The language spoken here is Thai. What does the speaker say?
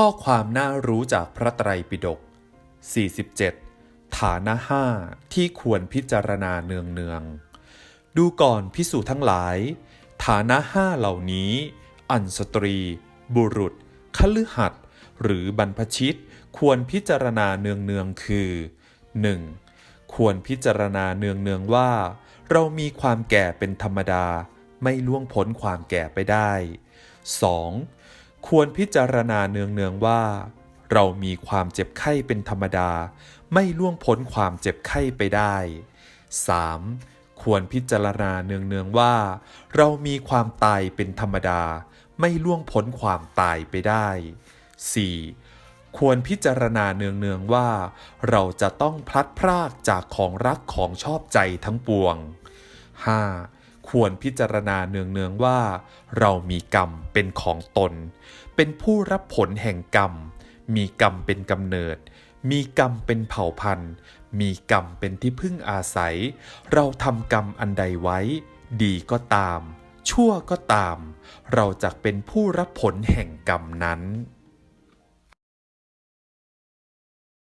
ข้อความน่ารู้จากพระไตรปิฎก 47 ฐานะห้าที่ควรพิจารณาเนืองเนือง ดูก่อนพิสูจน์ทั้งหลาย ฐานะห้าเหล่านี้ อันสตรี บุรุษคฤหัสหรือบรรพชิตควรพิจารณาเนืองเนืองคือ 1. ควรพิจารณาเนืองเนืองว่า เรามีความแก่เป็นธรรมดา ไม่ล่วงพ้นความแก่ไปได้ 2. ควรพิจารณาเนืองเนืองๆว่า เรามีความเจ็บไข้เป็นธรรมดา ไม่ล่วงพ้นความเจ็บไข้ไปได้ 3. ควรพิจารณาเนืองเนืองๆว่า เรามีความตายเป็นธรรมดา ไม่ล่วงพ้นความตายไปได้ 4. ควรพิจารณาเนืองๆว่า เราจะต้องพลัดพรากจากของรักของชอบใจทั้งปวง 5. ควรพิจารณาเนืองๆว่า เรามีกรรมเป็นของตน เป็นผู้รับผลแห่งกรรม มีกรรมเป็นกำเนิด มีกรรมเป็นเผ่าพันธุ์ มีกรรมเป็นที่พึ่งอาศัย เราทำกรรมอันใดไว้ ดีก็ตาม ชั่วก็ตาม เราจะเป็นผู้รับผลแห่งกรรมนั้น